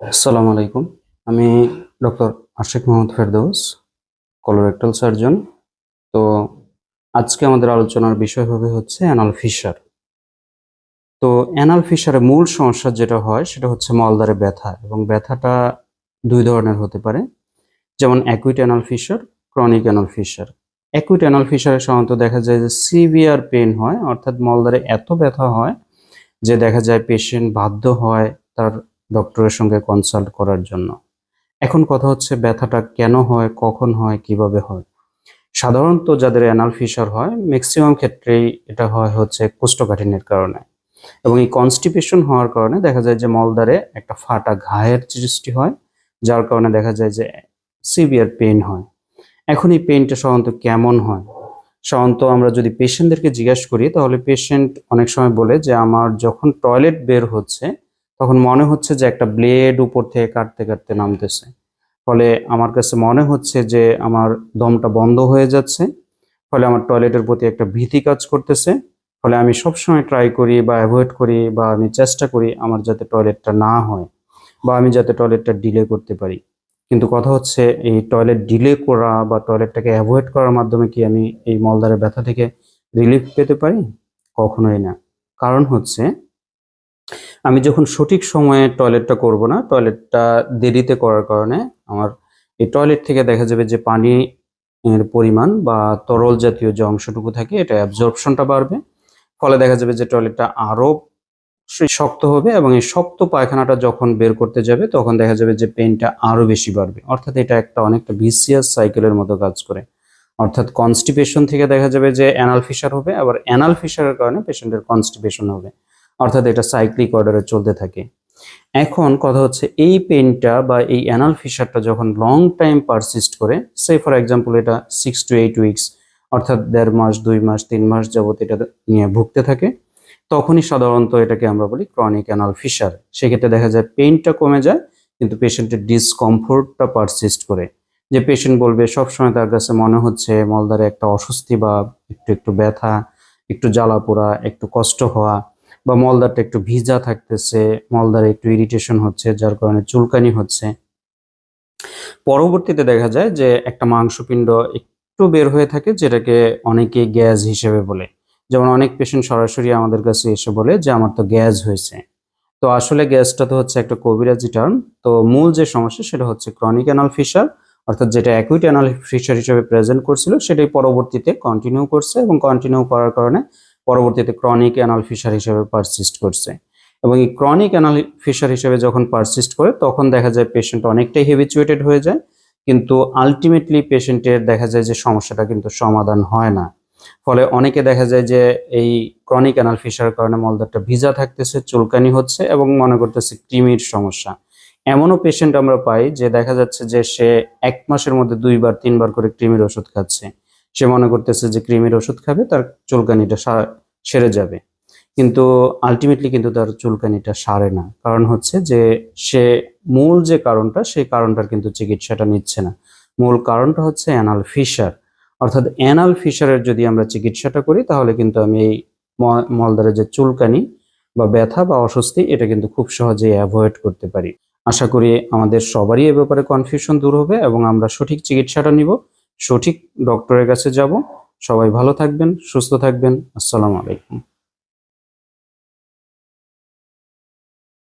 আসসালামু আলাইকুম। আমি doctor Ashiq Mohammad Ferdous colorectal surgeon তো আজকে আমাদের আলোচনার বিষয় হবে হচ্ছে অ্যানাল ফিশার তো অ্যানাল ফিশারের মূল সমস্যা যেটা হয়, সেটা হচ্ছে মলদারে ব্যথা এবং ব্যথাটা দুই ধরনের হতে পারে। যেমন acute anal fissure chronic anal fissure acute anal ফিশারে সাধারণত দেখা যায় যে সিভিয়ার পেন হয়, অর্থাৎ মলদারে এত ব্যথা হয় যে দেখা যায় পেশেন্ট বাধ্য হয় তার ডক্টরের সঙ্গে কনসাল্ট করার জন্য। এখন কথা হচ্ছে ব্যথাটা কেন হয়, কখন হয়, কীভাবে হয়। সাধারণত যাদের অ্যানাল ফিশার হয় ম্যাক্সিমাম ক্ষেত্রেই এটা হয় হচ্ছে কোষ্ঠকাঠিন্যের কারণে। এবং এই কনস্টিপেশন হওয়ার কারণে দেখা যায় যে মলদ্বারে একটা ফাটা ঘায়ের সৃষ্টি হয়, যার কারণে দেখা যায় যে সিভিয়ার পেন হয়। এখন এই পেনটা সাধারণত কেমন হয়? সাধারণত আমরা যদি পেশেন্টদেরকে জিজ্ঞাসা করি, তাহলে পেশেন্ট অনেক সময় বলে যে, আমার যখন টয়লেট বের হচ্ছে তখন মনে হচ্ছে যে একটা ব্লেড উপর থেকে কাটতে কাটতে নামতেছে। ফলে আমার কাছে মনে হচ্ছে যে আমার দমটা বন্ধ হয়ে যাচ্ছে। ফলে আমার টয়লেটের প্রতি একটা ভীতি কাজ করতেছে। ফলে আমি সবসময় ট্রাই করি বা অ্যাভয়েড করি বা আমি চেষ্টা করি আমার যাতে টয়লেটটা না হয় বা আমি যাতে টয়লেটটা ডিলে করতে পারি। কিন্তু কথা হচ্ছে এই টয়লেট ডিলে করা বা টয়লেটটাকে অ্যাভয়েড করার মাধ্যমে কি আমি এই মলদারের ব্যথা থেকে রিলিফ পেতে পারি? কখনোই না। কারণ হচ্ছে আমি যখন সঠিক সময়ে টয়লেটটা করব না, টয়লেটটা দেরিতে করার কারণে আমার এই টয়লেট থেকে দেখা যাবে যে পানি এর পরিমাণ বা তরল জাতীয় যে অংশটুকু থাকে, এটা অ্যাবজর্পশনটা বাড়বে। ফলে দেখা যাবে যে টয়লেটটা আরও শক্ত হবে এবং এই শক্ত পায়খানাটা যখন বের করতে যাবে, তখন দেখা যাবে যে পেনটা আরও বেশি বাড়বে। অর্থাৎ এটা একটা অনেকটা ভিসিয়াস সাইকেলের মতো কাজ করে। অর্থাৎ কনস্টিপেশন থেকে দেখা যাবে যে অ্যানাল ফিশার হবে, আবার অ্যানাল ফিশারের কারণে পেশেন্টের কনস্টিপেশন হবে। অর্থাৎ এটা সাইক্লিক অর্ডারে চলতে থাকে। এখন কথা হচ্ছে এই পেনটা বা এই অ্যানাল ফিশারটা যখন লং টাইম পারসিস্ট করে সে ফর এক্সাম্পল এটা সিক্স টু এইট উইকস অর্থাৎ দেড় মাস, দুই মাস, তিন মাস যাবত এটা নিয়ে ভুগতে থাকে, তখনই সাধারণত এটাকে আমরা বলি ক্রনিক অ্যানাল ফিশার সেক্ষেত্রে দেখা যায় পেইনটা কমে যায়, কিন্তু পেশেন্টের ডিসকমফোর্টটা পারসিস্ট করে। যে পেশেন্ট বলবে, সবসময় তার কাছে মনে হচ্ছে মলদারে একটা অস্বস্তি বা একটু একটু ব্যথা, একটু জ্বালা পোড়া, একটু কষ্ট হওয়া বা মলদারটা একটু ভিজা থাকতেছে মলদারে একটু ইরিটেশন হচ্ছে, যার কারণে চুলকানি হচ্ছে। পরবর্তীতে দেখা যায় যে একটা মাংসপিণ্ড একটু বের হয়ে থাকে, যেটাকে অনেকে গ্যাস হিসেবে বলে। যেমন অনেক পেশেন্ট সরাসরি আমাদের কাছে এসে বলে যে, আমার তো গ্যাস হয়েছে। তো আসলে গ্যাসটা তো হচ্ছে একটা কবিরাজি টার্ম তো মূল যে সমস্যা, সেটা হচ্ছে ক্রনিক অ্যানাল ফিশার অর্থাৎ যেটা অ্যাকুইট অ্যানাল ফিশার হিসেবে প্রেজেন্ট করছিল, সেটাই পরবর্তীতে কন্টিনিউ করছে এবং কন্টিনিউ করার কারণে পরবর্তীতে ক্রনিক অ্যানাল ফিশার হিসেবে পারসিস্ট করছে। এবং এই ক্রনিক অ্যানাল ফিশার হিসেবে যখন পারসিস্ট করে, তখন দেখা যায় পেশেন্ট অনেকটাই হেভিচুয়েটেড হয়ে যায়, কিন্তু আলটিমেটলি পেশেন্টের দেখা যায় যে সমস্যাটা কিন্তু সমাধান হয় না। ফলে অনেকে দেখা যায় যে এই ক্রনিক অ্যানাল ফিশারের কারণে মলদারটা ভিজা থাকতেছে, চুলকানি হচ্ছে এবং মনে করতেছে কৃমির সমস্যা। এমনও পেশেন্ট আমরা পাই যে দেখা যাচ্ছে যে সে এক মাসের মধ্যে দুইবার, তিনবার করে কৃমির ওষুধ খাচ্ছে। সে মনে করতেছে যে কৃমির ওষুধ খাবে, তার চুলকানিটা সেরে যাবে। কিন্তু আলটিমেটলি কিন্তু তার চুলকানিটা সারে না। কারণ হচ্ছে যে সে মূল যে কারণটা, সেই কারণটার কিন্তু চিকিৎসাটা নিচ্ছে না। মূল কারণটা হচ্ছে অ্যানাল ফিশার। অর্থাৎ অ্যানাল ফিশারের যদি আমরা চিকিৎসাটা করি, তাহলে কিন্তু আমি এই মলদারের যে চুলকানি বা ব্যথা বা অস্বস্তি, এটা কিন্তু খুব সহজেই অ্যাভয়েড করতে পারি। আশা করি আমাদের সবারই এ ব্যাপারে কনফিউশন দূর হবে এবং আমরা সঠিক চিকিৎসাটা নিব। সঠিক ডক্টরের কাছে যাব। সবাই ভালো থাকবেন সুস্থ থাকবেন। আসসালামু আলাইকুম।